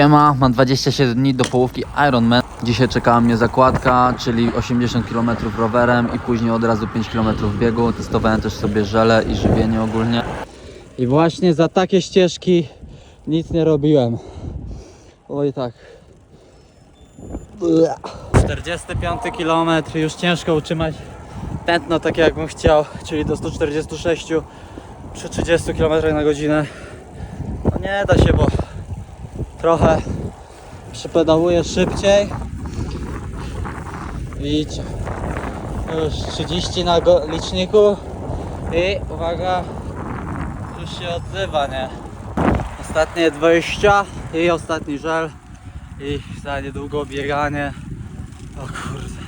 Siema, mam 27 dni do połówki Ironman. Dzisiaj czekała mnie zakładka, czyli 80 km rowerem i później od razu 5 km biegu. Testowałem też sobie żele i żywienie ogólnie. I właśnie za takie ścieżki nic nie robiłem. Oj tak. 45 km, już ciężko utrzymać tętno takie jakbym chciał, czyli do 146 przy 30 km na godzinę. No nie da się, bo trochę przypedałuję szybciej. Widzicie, już 30 na liczniku i uwaga, już się odzywa, nie? Ostatnie 20 i ostatni żel i za niedługo bieganie. O kurde,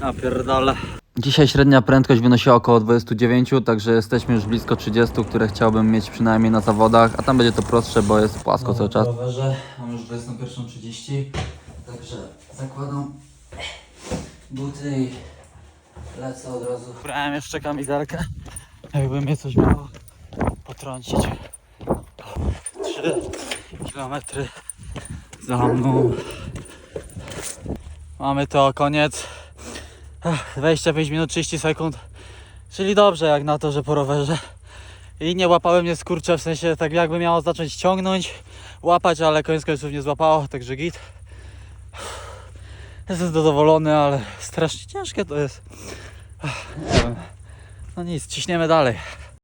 napierdolę. Dzisiaj średnia prędkość wynosiła około 29, także jesteśmy już blisko 30, które chciałbym mieć przynajmniej na zawodach, a tam będzie to prostsze, bo jest płasko cały czas. rowerze mam już 21.30, także zakładam buty i lecę od razu. Brałem jeszcze kamizelkę, jakby mnie coś miało potrącić. 3 kilometry za mną. Mamy to koniec. Ech, 25 minut 30 sekund. Czyli dobrze jak na to, że po rowerze. I nie łapały mnie skurcze, w sensie tak jakby miało zacząć ciągnąć, łapać, ale koniec końców nie złapało, także git. Jestem zadowolony, ale strasznie ciężkie to jest. No nic, ciśniemy dalej.